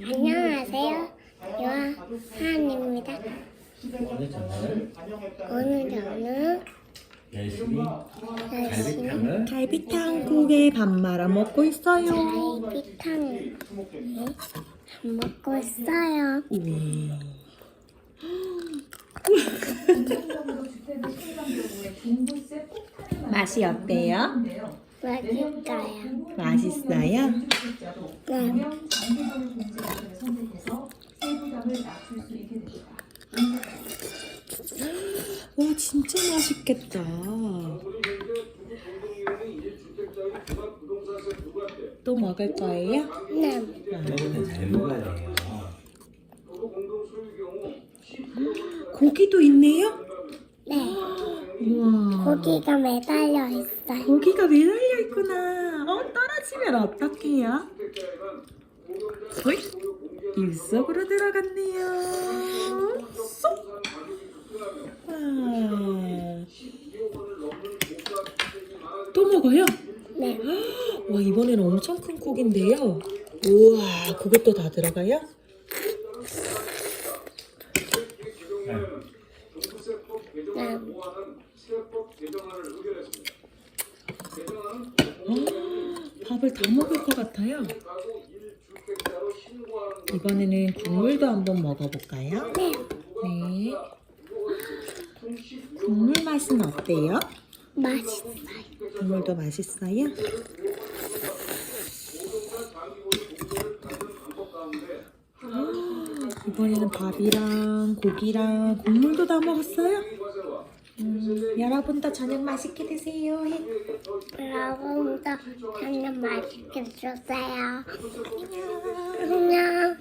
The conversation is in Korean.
안녕하세요. 요한입니다. 오늘 저는 오늘 저는 열심히 열심히 갈비탕을 갈비탕국에 밥 말아 먹고 있어요. 갈비탕 밥 먹고 있어요. 우와. 맛이 어때요? 맛있어요. 맛있어요? 네. 와 진짜 맛있겠다. 또 먹을 거예요? 네. 먹어야 돼요. 고기도 있네요? 네. 우와. 고기가 매달려 있어요. 고기가 매달려 있구나. 어 떨어지면 어떡해요? 어이? 입 속으로 들어갔네요. 쏙. 와. 또 먹어요? 네. 와 이번에는 엄청 큰 국인데요. 우와 그것도 다 들어가요? 네. 밥을 다 먹을 것 같아요. 이번에는 국물도 한번 먹어볼까요? 네. 네. 국물 맛은 어때요? 맛있어요. 국물도 맛있어요? 이번에는 밥이랑 고기랑 국물도 다 먹었어요? 음, 여러분도 저녁 맛있게 드세요. 해. 여러분도 저녁 맛있게 드세요. 안녕.